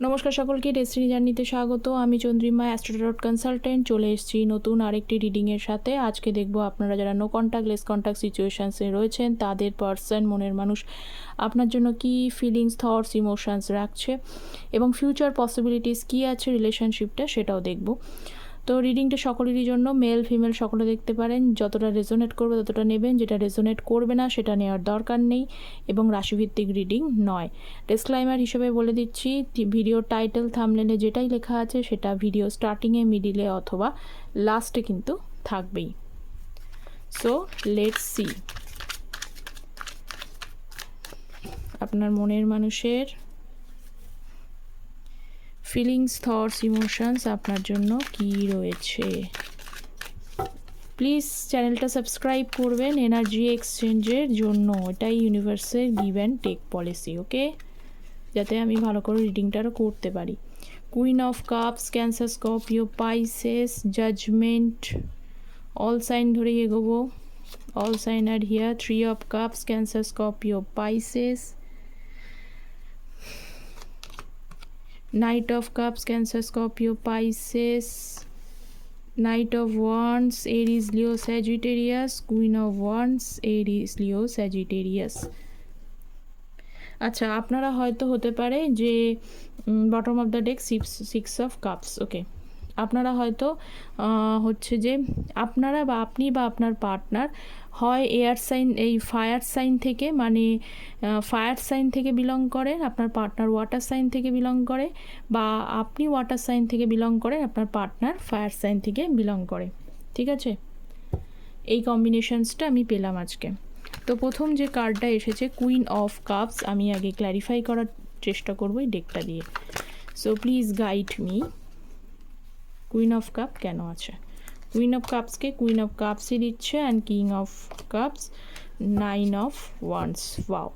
নমস্কার সকলকে ডেস্টিনি জার্নিতে স্বাগত। আমি চন্দ্রিমা অ্যাস্ট্রোডট কনসালটেন্ট চলে এসেছি নতুন আরেকটি রিডিংয়ের সাথে। আজকে দেখব আপনারা যারা নো কন্ট্যাক্ট লেস কন্ট্যাক্ট সিচুয়েশানসে রয়েছেন, তাদের পার্সন মনের মানুষ, আপনার জন্য কি ফিলিংস থটস ইমোশানস রাখছে এবং ফিউচার পসিবিলিটিস কী আছে রিলেশনশিপটা সেটাও দেখব। তো রিডিংটা সকলেরই জন্য মেল ফিমেল সকলে দেখতে পারেন, যতটা রেজোনেট করবে ততটা নেবেন, যেটা রেজোনেট করবে না সেটা নেওয়ার দরকার নেই, এবং রাশিভিত্তিক রিডিং নয়। ডিসক্লাইমার হিসেবে বলে দিচ্ছি ভিডিও টাইটেল থামলেনে যেটাই লেখা আছে সেটা ভিডিও স্টার্টিংয়ে মিডিলে অথবা লাস্টে কিন্তু থাকবেই। সো লেট সি আপনার মনের মানুষের ফিলিংস থটস ইমোশনস আপনার জন্য কি রয়েছে? প্লিজ চ্যানেলটা সাবস্ক্রাইব করবেন এনার্জি এক্সচেঞ্জের জন্য। এটাই ইউনিভার্সের give and take policy okay যাতে আমি ভালো করে রিডিংটারও করতে পারি। Queen of cups cancer scorpio pisces judgement all sign ধরে এগোবো। All sign are here three of cups cancer scorpio pisces Knight of Cups, Cancer, Scorpio, Pisces, Knight of Wands, Aries, Leo, Sagittarius, Queen of Wands, Aries, Leo, Sagittarius. আচ্ছা আপনারা হয়তো হতে পারে যে bottom of the deck six six of cups okay আপনারা হয়তো হচ্ছে যে আপনারা বা আপনি বা আপনার পার্টনার হয় এয়ার সাইন, এই ফায়ার সাইন থেকে মানে ফায়ার সাইন থেকে বিলং করে আপনার পার্টনার ওয়াটার সাইন থেকে বিলং করে, বা আপনি ওয়াটার সাইন থেকে বিলং করেন, আপনার পার্টনার ফায়ার সাইন থেকে বিলং করে। ঠিক আছে? এই কম্বিনেশনসটা আমি পেলাম আজকে। তো প্রথম যে কার্ডটা এসেছে, কুইন অফ কাপস, আমি আগে ক্ল্যারিফাই করার চেষ্টা করব এই ডেকটা দিয়ে। So please guide me queen of cup কেন আছে? কুইন অফ কাপসকে কুইন অফ কাপসই দিচ্ছে and king of cups nine of wands wow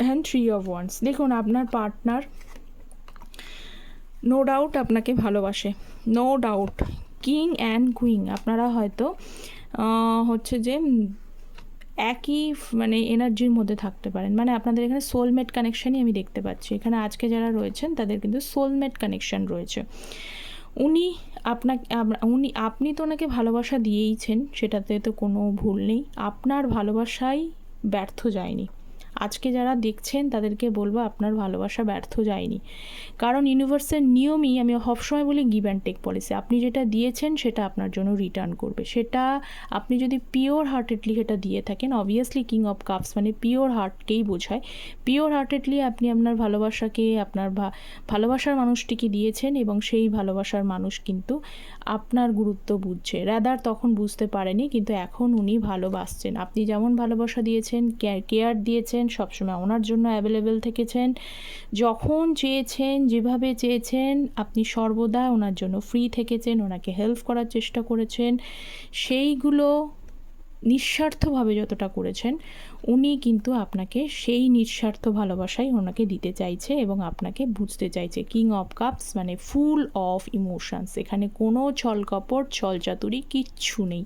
and three of wands দেখুন, আপনার পার্টনার নো ডাউট আপনাকে ভালোবাসে। No doubt king and queen আপনারা হয়তো হচ্ছে যে একই মানে এনার্জির মধ্যে থাকতে পারেন। মানে আপনাদের এখানে সোলমেট কানেকশানই আমি দেখতে পাচ্ছি। এখানে আজকে যারা রয়েছেন, তাদের কিন্তু সোলমেট কানেকশান রয়েছে। উনি আপনাকে উনি, আপনি তো ওনাকে ভালোবাসা দিয়েইছেন, সেটাতে তো কোনো ভুল নেই। আপনার ভালোবাসাই ব্যর্থ যায়নি। আজকে যারা দেখছেন তাদেরকে বলব আপনার ভালোবাসা ব্যর্থ যায়নি। কারণ ইউনিভার্সের নিয়মই আমি সবসময় বলি গিভ অ্যান্ড টেক পলিসি আপনি যেটা দিয়েছেন সেটা আপনার জন্য রিটার্ন করবে। সেটা আপনি যদি পিওর হার্টেডলি সেটা দিয়ে থাকেন অবভিয়াসলি কিং অফ কাপস মানে পিওর হার্টকেই বোঝায়। পিওর হার্টেডলি আপনি আপনার ভালোবাসাকে, আপনার ভালোবাসার মানুষটিকে দিয়েছেন এবং সেই ভালোবাসার মানুষ কিন্তু আপনার গুরুত্ব বুঝছে। রাদার তখন বুঝতে পারেনি, কিন্তু এখন উনি ভালোবাসছেন। আপনি যেমন ভালোবাসা দিয়েছেন কেয়ার দিয়েছেন সবসময় ওনার জন্য অ্যাভেলেবেল থেকেছেন। যখন চেয়েছেন, যেভাবে চেয়েছেন, আপনি সর্বদা ওনার জন্য ফ্রি থেকেছেন, ওনাকে হেল্প করার চেষ্টা করেছেন। সেইগুলো নিঃস্বার্থভাবে যতটা করেছেন উনি কিন্তু আপনাকে সেই নিঃস্বার্থ ভালোবাসাই ওনাকে দিতে চাইছে এবং আপনাকে বুঝতে চাইছে। কিং অফ কাপস মানে ফুল অফ ইমোশনস এখানে কোনো ছল কপট ছল চাতুরি কিচ্ছু নেই।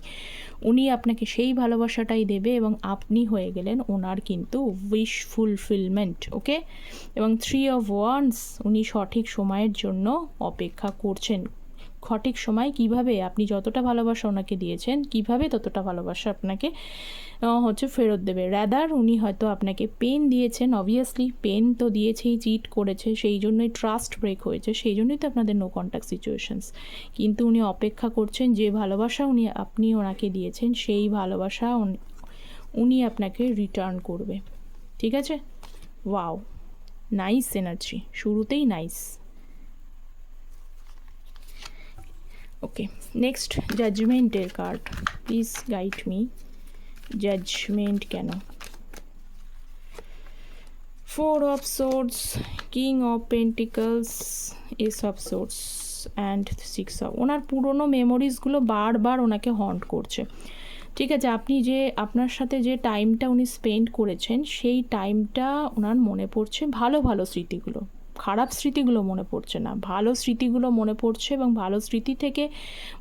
উনি আপনাকে সেই ভালোবাসাটাই দেবে এবং আপনি হয়ে গেলেন ওনার কিন্তু উইশ ফুলফিলমেন্ট ওকে? এবং থ্রি অফ ওয়ান্স উনি সঠিক সময়ের জন্য অপেক্ষা করছেন। সঠিক সময় কীভাবে আপনি যতটা ভালোবাসা ওনাকে দিয়েছেন, কীভাবে ততটা ভালোবাসা আপনাকে হচ্ছে ফেরত দেবে। র্যাদার উনি হয়তো আপনাকে পেন দিয়েছেন অবভিয়াসলি পেন তো দিয়েছেই চিট করেছে, সেই জন্যই ট্রাস্ট ব্রেক হয়েছে, সেই জন্যই তো আপনাদের নো কন্ট্যাক্ট সিচুয়েশনস কিন্তু উনি অপেক্ষা করছেন, যে ভালোবাসা উনি, আপনি ওনাকে দিয়েছেন, সেই ভালোবাসা উনি আপনাকে রিটার্ন করবে। ঠিক আছে? ওয়াও নাইস এনার্জি শুরুতেই nice okay next জাজমেন্টের card please guide me judgement কেন? Four of swords king of pentacles ace of swords and six of ওনার পুরনো মেমোরিজগুলো বারবার ওনাকে হন্ট করছে। ঠিক আছে, আপনি যে, আপনার সাথে যে টাইমটা উনি স্পেন্ড করেছেন, সেই টাইমটা ওনার মনে পড়ছে ভালো ভালো স্মৃতিগুলো। খারাপ স্মৃতিগুলো মনে পড়ছে না। ভালো স্মৃতিগুলো মনে পড়ছে এবং ভালো স্মৃতি থেকে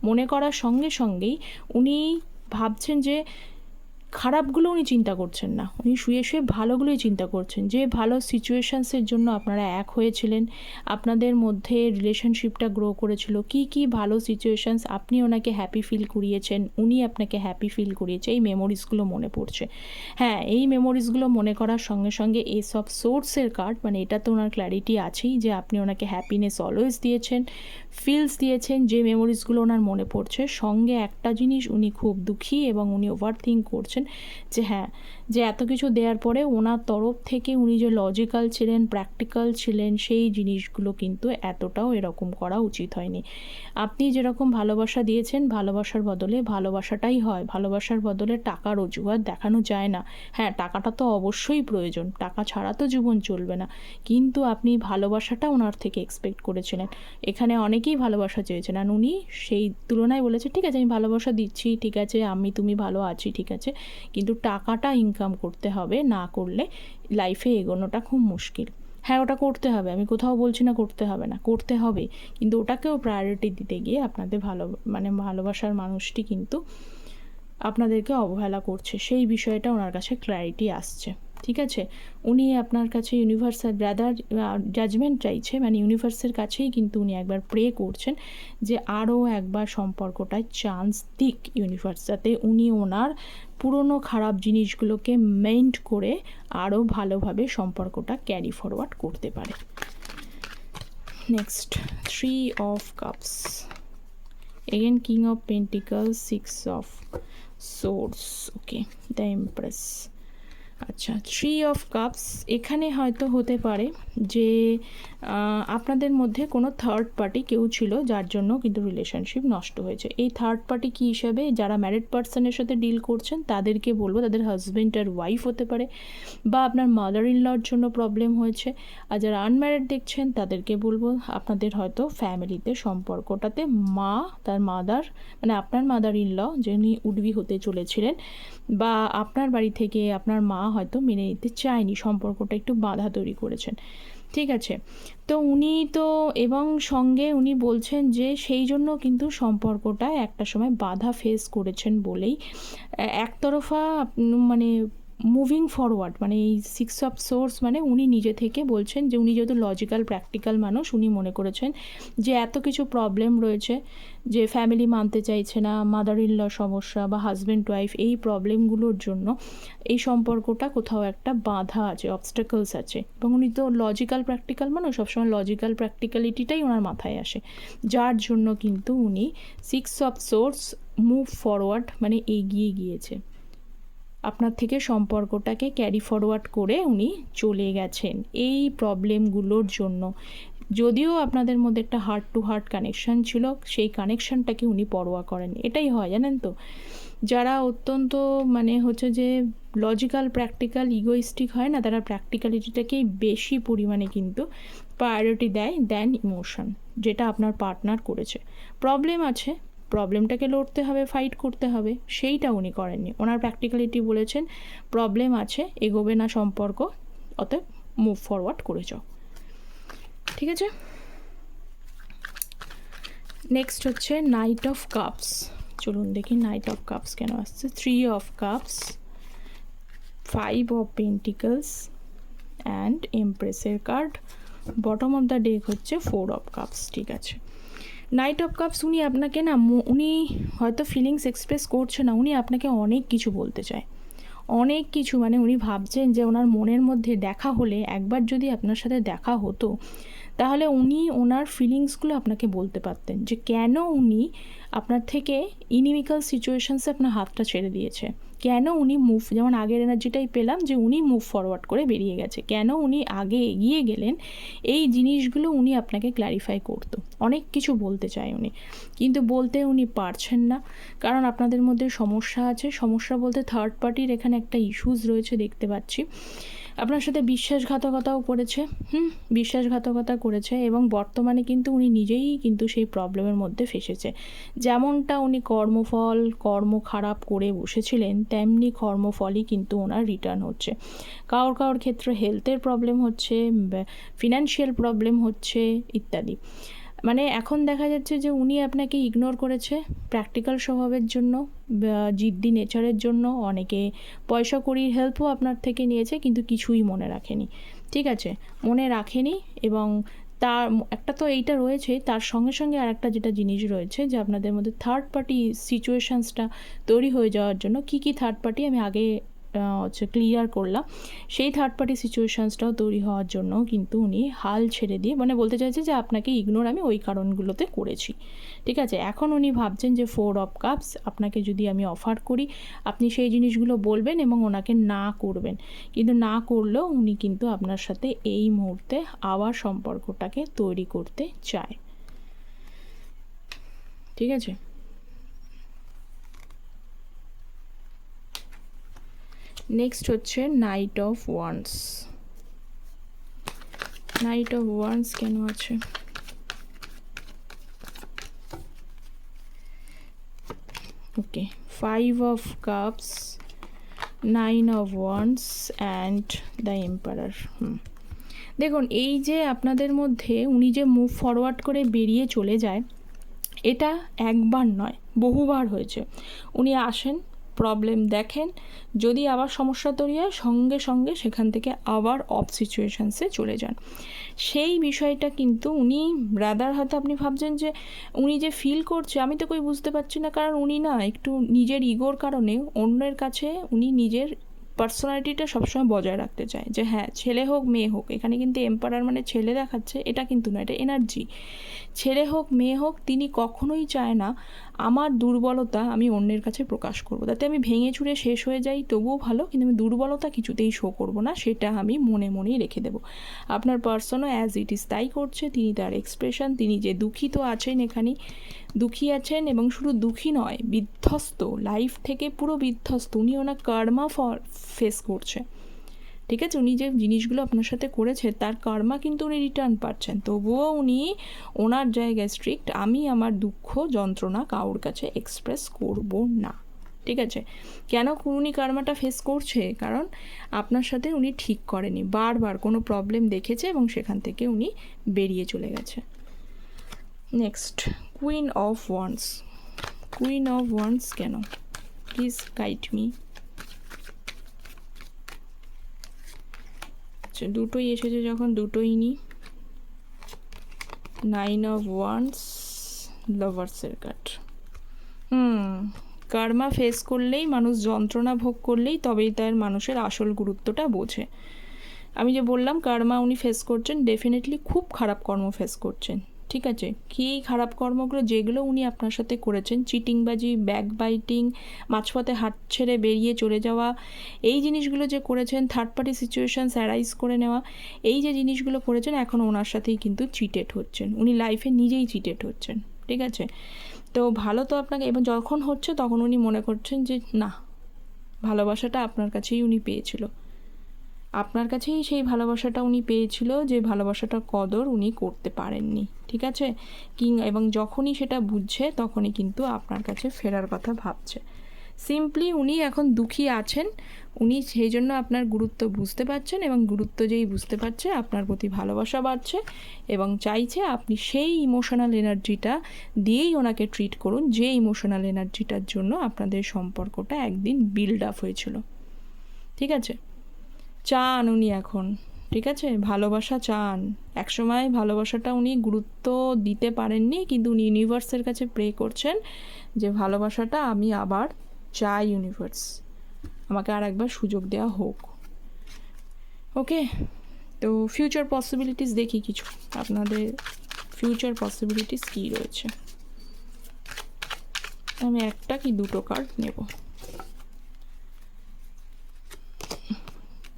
মনে করার সঙ্গে সঙ্গেই উনি ভাবছেন যে খারাপগুলো উনি চিন্তা করছেন না। উনি শুয়ে শুয়ে ভালোগুলোই চিন্তা করছেন। যে ভালো সিচুয়েশানসের জন্য আপনারা এক হয়েছিলেন, আপনাদের মধ্যে রিলেশনশিপটা গ্রো করেছিল, কি কি ভালো সিচুয়েশানস আপনি ওনাকে হ্যাপি ফিল করিয়েছেন, উনি আপনাকে হ্যাপি ফিল করিয়েছে, এই মেমোরিজগুলো মনে পড়ছে। হ্যাঁ এই মেমোরিজগুলো মনে করার সঙ্গে সঙ্গে এসব সোর্সের কার্ড মানে এটা তো ওনার ক্ল্যারিটি আছেই যে আপনি ওনাকে হ্যাপিনেস অলওয়েজ দিয়েছেন ফিলস দিয়েছেন, যে মেমোরিজগুলো ওনার মনে পড়ছে। সঙ্গে একটা জিনিস উনি খুব দুঃখী এবং উনি ওভার থিঙ্ক করছেন যে হ্যাঁ যে এত কিছু দেওয়ার পরে ওনার তরফ থেকে উনি যে লজিক্যাল ছিলেন প্র্যাকটিক্যাল ছিলেন, সেই জিনিসগুলো কিন্তু এতটাও এরকম করা উচিত হয়নি। আপনি যেরকম ভালোবাসা দিয়েছেন, ভালোবাসার বদলে ভালোবাসাটাই হয়। ভালোবাসার বদলে টাকার অজুহাত দেখানো যায় না। হ্যাঁ টাকাটা তো অবশ্যই প্রয়োজন। টাকা ছাড়া তো জীবন চলবে না। কিন্তু আপনি ভালোবাসাটা ওনার থেকে এক্সপেক্ট করেছিলেন। এখানে অনেকেই ভালোবাসা চেয়েছেন। আর উনি সেই তুলনায় বলেছে, ঠিক আছে, আমি ভালোবাসা দিচ্ছি, ঠিক আছে, আমি তুমি ভালো আছি, ঠিক আছে। কিন্তু টাকাটা ইনকাম করতে হবে, না করলে লাইফে এগোনোটা খুব মুশকিল। হ্যাঁ ওটা করতে হবে, আমি কোথাও বলছি না করতে হবে না, করতে হবে। কিন্তু ওটাকেও প্রায়োরিটি দিতে গিয়ে আপনাদের ভালো মানে ভালোবাসার মানুষটি কিন্তু আপনাদেরকে অবহেলা করছে। সেই বিষয়টা ওনার কাছে ক্ল্যারিটি আসছে। ঠিক আছে? উনি আপনার কাছে ইউনিভার্সাল ব্রাদার জাজমেন্ট চাইছে মানে ইউনিভার্সের কাছেই কিন্তু উনি একবার প্রে করছেন যে আরও একবার সম্পর্কটায় চান্স দিক ইউনিভার্স যাতে উনি ওনার পুরনো খারাপ জিনিসগুলোকে মেন্ট করে আরও ভালোভাবে সম্পর্কটা ক্যারি ফরওয়ার্ড করতে পারে। Next three of cups again king of pentacles six of swords okay the empress আচ্ছা থ্রি অফ কাপস এখানে হয়তো হতে পারে যে আপনাদের মধ্যে কোনো থার্ড পার্টি কেউ ছিল যার জন্য কিন্তু রিলেশনশিপ নষ্ট হয়েছে। এই থার্ড পার্টি কী হিসাবে যারা ম্যারিড পার্সনের সাথে ডিল করছেন তাদেরকে বলব তাদের হাজব্যান্ড আর ওয়াইফ হতে পারে বা আপনার মাদার ইন লর জন্য প্রবলেম হয়েছে। আর যারা আনম্যারিড দেখছেন তাদেরকে বলব আপনাদের হয়তো ফ্যামিলিতে সম্পর্কটাতে মা, তার মাদার মানে আপনার মাদার ইন ল যিনি উডবি হতে চলেছিলেন বা আপনার বাড়ি থেকে আপনার মা হয়তো মেনে নিতে চায়নি, সম্পর্কটা একটু বাধা তৈরি করেছেন। ঠিক আছে? তো উনি তো, এবং সঙ্গে উনি বলছেন যে সেই জন্য কিন্তু সম্পর্কটা একটা সময় বাধা ফেস করেছেন বলেই। একতরফা মানে মুভিং ফরওয়ার্ড মানে এই সিক্স অফ সোর্স মানে উনি নিজে থেকে বলছেন যে উনি যেহেতু লজিক্যাল প্র্যাকটিক্যাল মানুষ, উনি মনে করেছেন যে এত কিছু প্রবলেম রয়েছে যে ফ্যামিলি মানতে চাইছে না মাদার ইন ল সমস্যা বা হাজব্যান্ড ওয়াইফ এই প্রবলেমগুলোর জন্য এই সম্পর্কটা কোথাও একটা বাধা আছে অবস্টাকলস আছে। এবং উনি তো লজিক্যাল প্র্যাকটিক্যাল মানুষ, সবসময় লজিক্যাল প্র্যাকটিক্যালিটিটাই ওনার মাথায় আসে। যার জন্য কিন্তু উনি six of swords move forward মানে এগিয়ে গিয়েছে। আপনার থেকে সম্পর্কটাকে ক্যারি ফরওয়ার্ড করে উনি চলে গেছেন এই প্রবলেমগুলোর জন্য। যদিও আপনাদের মধ্যে একটা হার্ট টু হার্ট কানেকশান ছিল, সেই কানেকশানটাকে উনি পরোয়া করেন। এটাই হয়, জানেন তো? যারা অত্যন্ত মানে হচ্ছে যে লজিক্যাল প্র্যাকটিক্যাল ইগোইস্টিক হয় না, তারা প্র্যাকটিক্যালিটিটাকেই বেশি পরিমাণে কিন্তু প্রায়োরিটি দেয় দেন ইমোশন যেটা আপনার পার্টনার করেছে। প্রবলেম আছে প্রবলেমটাকে লড়তে হবে ফাইট করতে হবে, সেইটা উনি করেননি। ওনার প্র্যাকটিক্যালিটি বলেছেন প্রবলেম আছে, এগোবে না সম্পর্ক, অতএব মুভ ফরওয়ার্ড করে যাও। ঠিক আছে? নেক্সট হচ্ছে নাইট অফ কাপস চলুন দেখি নাইট অফ কাপস কেন আসছে। Three of cups five of pentacles and এমপ্রেসের card bottom of the deck হচ্ছে ফোর অফ কাপস ঠিক আছে? নাইট অফ কাপস উনি আপনাকে না উনি হয়তো ফিলিংস এক্সপ্রেস করছে না, উনি আপনাকে অনেক কিছু বলতে চায়। অনেক কিছু মানে উনি ভাবছেন যে ওনার মনের মধ্যে দেখা হলে, একবার যদি আপনার সাথে দেখা হতো, তাহলে উনি ওনার ফিলিংসগুলো আপনাকে বলতে পারতেন যে কেন উনি আপনার থেকে ইনিমিক্যাল সিচুয়েশানসে আপনার হাতটা ছেড়ে দিয়েছে। কেন উনি মুভ যেমন আগের এনার্জিটাই পেলাম যে উনি মুভ ফরওয়ার্ড করে বেরিয়ে গেছে। কেন উনি আগে এগিয়ে গেলেন? এই জিনিসগুলো উনি আপনাকে ক্ল্যারিফাই করতো। অনেক কিছু বলতে চায় উনি। কিন্তু বলতে উনি পারছেন না। কারণ আপনাদের মধ্যে সমস্যা আছে। সমস্যা বলতে থার্ড পার্টির এখানে একটা ইস্যুস রয়েছে দেখতে পাচ্ছি। আপনার সাথে বিশ্বাসঘাতকতাও করেছে, হুম, বিশ্বাসঘাতকতা করেছে এবং বর্তমানে কিন্তু উনি নিজেই কিন্তু সেই প্রবলেমের মধ্যে ফেসেছে। যেমনটা উনি কর্মফল, কর্ম খারাপ করে বসেছিলেন, তেমনি কর্মফলই কিন্তু ওনার রিটার্ন হচ্ছে। কারোর কারোর ক্ষেত্রে হেলথের প্রবলেম হচ্ছে ফিনান্সিয়াল প্রবলেম হচ্ছে, ইত্যাদি। মানে এখন দেখা যাচ্ছে যে উনি আপনাকে ইগনোর করেছে প্র্যাকটিক্যাল স্বভাবের জন্য জিদ্দি নেচারের জন্য। অনেকে পয়সা কড়ির হেল্পও আপনার থেকে নিয়েছে, কিন্তু কিছুই মনে রাখেনি। ঠিক আছে? মনে রাখেনি এবং তার একটা তো এইটা রয়েছে, তার সঙ্গে সঙ্গে আর একটা যেটা জিনিস রয়েছে যে আপনাদের মধ্যে থার্ড পার্টি সিচুয়েশানসটা তৈরি হয়ে যাওয়ার জন্য কী কী থার্ড পার্টি আমি আগে হচ্ছে ক্লিয়ার করলাম। সেই থার্ড পার্টি সিচুয়েশানসটাও তৈরি হওয়ার জন্য কিন্তু উনি হাল ছেড়ে দিয়ে মানে বলতে চাইছে যে, আপনাকে ইগনোর আমি ওই কারণগুলোতে করেছি। ঠিক আছে? এখন উনি ভাবছেন যে ফোর অফ কাপস আপনাকে যদি আমি অফার করি, আপনি সেই জিনিসগুলো বলবেন এবং ওনাকে না করবেন। কিন্তু না করলেও উনি কিন্তু আপনার সাথে এই মুহূর্তে আবার সম্পর্কটাকে তৈরি করতে চায়। ঠিক আছে? নেক্সট হচ্ছে knight of wands knight of wands কেন আছে? Okay five of cups nine of wands and the emperor hmm দেখুন, এই যে আপনাদের মধ্যে উনি যে মুভ ফরওয়ার্ড করে বেরিয়ে চলে যায়, এটা একবার নয়, বহুবার হয়েছে। উনি আসেন প্রবলেম দেখেন, যদি আবার সমস্যা তৈরি হয়, সঙ্গে সঙ্গে সেখান থেকে আবার অফ সিচুয়েশানসে চলে যান। সেই বিষয়টা কিন্তু উনি ব্রাদার হয়তো আপনি ভাবছেন যে, উনি যে ফিল করছে, আমি তো কই বুঝতে পারছি না, কারণ উনি না একটু নিজের ইগোর কারণে অন্যের কাছে উনি নিজের পার্সোনালিটিটা সবসময় বজায় রাখতে চায়। যে হ্যাঁ ছেলে হোক, মেয়ে হোক, এখানে কিন্তু এম্পারার মানে ছেলে দেখাচ্ছে, এটা কিন্তু না, এটা এনার্জি ছেলে হোক, মেয়ে হোক, তিনি কখনোই চায় না আমার দুর্বলতা আমি অন্যের কাছে প্রকাশ করব। তাতে আমি ভেঙে চুরে শেষ হয়ে যাই, তবুও ভালো, কিন্তু আমি দুর্বলতা কিছুতেই শো করব না, সেটা আমি মনে মনেই রেখে দেবো। আপনার পার্সনও অ্যাজ ইট ইজ তাই করছে, তিনি তার এক্সপ্রেশন তিনি যে দুঃখিত আছেন এখানে, দুঃখী আছেন এবং শুধু দুঃখী নয়, বিধ্বস্ত লাইফ থেকে পুরো বিধ্বস্ত উনি ওনার কর্মা ফেস করছে। ঠিক আছে? উনি যে জিনিসগুলো আপনার সাথে করেছে, তার কর্মা কিন্তু উনি রিটার্ন পাচ্ছেন। তবুও উনি ওনার জায়গায় স্ট্রিক্ট আমি আমার দুঃখ যন্ত্রণা কারোর কাছে এক্সপ্রেস করব না। ঠিক আছে? কেন উনি কার্মাটা ফেস করছে? কারণ আপনার সাথে উনি ঠিক করেনি। বারবার কোনো প্রবলেম দেখেছে এবং সেখান থেকে উনি বেরিয়ে চলে গেছে। Next queen of wands queen of wands কেন? প্লিজ গাইড মি দুটোই এসেছে যখন, দুটোই নিই নাইন অফ ওয়ান্স লাভার্সের কার্ড হুম কার্মা ফেস করলেই, মানুষ যন্ত্রণা ভোগ করলেই তবেই তার মানুষের আসল গুরুত্বটা বোঝে। আমি যে বললাম কার্মা উনি ফেস করছেন ডেফিনেটলি খুব খারাপ কর্ম ফেস করছেন। ঠিক আছে? কী এই খারাপ কর্মগুলো যেগুলো উনি আপনার সাথে করেছেন? চিটিংবাজি ব্যাক বাইটিং মাঝপথে হাত ছেড়ে বেরিয়ে চলে যাওয়া, এই জিনিসগুলো যে করেছেন থার্ড পার্টি সিচুয়েশানস অ্যারাইজ করে নেওয়া, এই যে জিনিসগুলো করেছেন, এখন ওনার সাথেই কিন্তু চিটেড হচ্ছেন। উনি লাইফে নিজেই চিটেড হচ্ছেন, ঠিক আছে? তো ভালো তো আপনাকে, এবং যখন হচ্ছে তখন উনি মনে করছেন যে, না, ভালোবাসাটা আপনার কাছেই উনি পেয়েছিল। আপনার কাছেই সেই ভালোবাসাটা উনি পেয়েছিল, যে ভালোবাসাটার কদর উনি করতে পারেননি, ঠিক আছে? কিং, এবং যখনই সেটা বুঝছে, তখনই কিন্তু আপনার কাছে ফেরার কথা ভাবছে। সিম্পলি উনি এখন দুঃখী আছেন, উনি সেই জন্য আপনার গুরুত্ব বুঝতে পারছেন, এবং গুরুত্ব যেই বুঝতে পারছে, আপনার প্রতি ভালোবাসা বাড়ছে, এবং চাইছে আপনি সেই ইমোশনাল এনার্জিটা দিয়েই ওনাকে ট্রিট করুন, যে ইমোশনাল এনার্জিটার জন্য আপনাদের সম্পর্কটা একদিন বিল্ড আপ হয়েছিল। ঠিক আছে? চান উনি এখন, ঠিক আছে? ভালোবাসা চান। একসময় ভালোবাসাটা উনি গুরুত্ব দিতে পারেননি, কিন্তু উনি ইউনিভার্সের কাছে প্রে করছেন যে ভালোবাসাটা আমি আবার চাই ইউনিভার্স। আমাকে আর একবার সুযোগ দেওয়া হোক। ওকে? তো ফিউচার পসিবিলিটিস দেখি কিছু। আপনাদের ফিউচার পসিবিলিটিস কী রয়েছে? আমি একটা কি দুটো কার্ড নেব?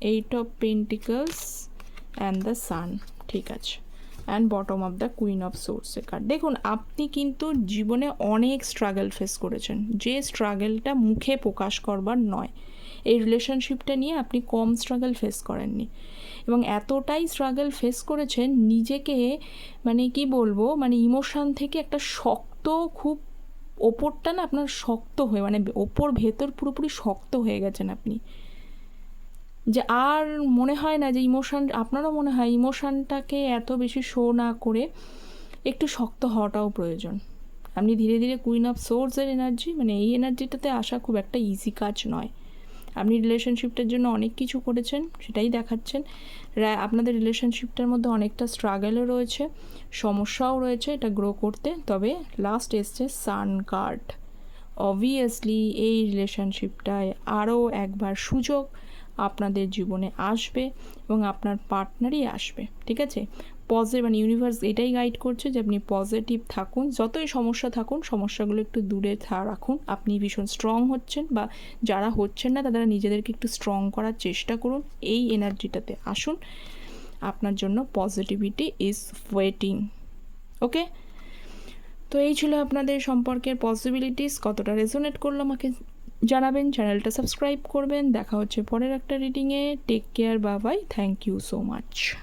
Eight of pentacles and the sun ঠিক আছে? And bottom of the queen of সোর্সের কার্ড দেখুন, আপনি কিন্তু জীবনে অনেক স্ট্রাগল ফেস করেছেন। যে স্ট্রাগলটা মুখে প্রকাশ করবার নয়। এই রিলেশনশিপটা নিয়ে আপনি কম স্ট্রাগল ফেস করেননি। এবং এতটাই স্ট্রাগল ফেস করেছেন, নিজেকে মানে কি বলব মানে ইমোশান থেকে একটা শক্ত, খুব ওপরটা না আপনার শক্ত হয়ে মানে ওপর, ভেতর পুরোপুরি শক্ত হয়ে গেছেন আপনি। যে আর মনে হয় না যে ইমোশান আপনারও মনে হয় ইমোশানটাকে এত বেশি শো না করে একটু শক্ত হওয়াটাও প্রয়োজন। আপনি ধীরে ধীরে কুইন অফ সোর্সের এনার্জি মানে এই এনার্জিটাতে আসা খুব একটা ইজি কাজ নয়। আপনি রিলেশনশিপটার জন্য অনেক কিছু করেছেন, সেটাই দেখাচ্ছেন। আপনাদের রিলেশনশিপটার মধ্যে অনেকটা স্ট্রাগেলও রয়েছে, সমস্যাও রয়েছে এটা গ্রো করতে। তবে লাস্ট এসছে সান কার্ড অবভিয়াসলি এই রিলেশনশিপটায় আরও একবার সুযোগ আপনাদের জীবনে আসবে এবং আপনার পার্টনারই আসবে, ঠিক আছে? পজিটিভ মানে ইউনিভার্স এটাই গাইড করছে যে আপনি পজিটিভ থাকুন, যতই সমস্যা থাকুন, সমস্যাগুলো একটু দূরে রাখুন। আপনি ভীষণ স্ট্রং হচ্ছেন বা যারা হচ্ছেন না তারা নিজেদেরকে একটু স্ট্রং করার চেষ্টা করুন। এই এনার্জিটাতে আসুন। আপনার জন্য পজিটিভিটি ইজ ওয়েটিং ওকে তো এই ছিল আপনাদের সম্পর্কের পসিবিলিটিস কতটা রেজোনেট করল আমাকে জানাবেন, চ্যানেলটা সাবস্ক্রাইব করবেন। দেখা হচ্ছে পরের একটা রিডিংয়ে take care Babai thank you so much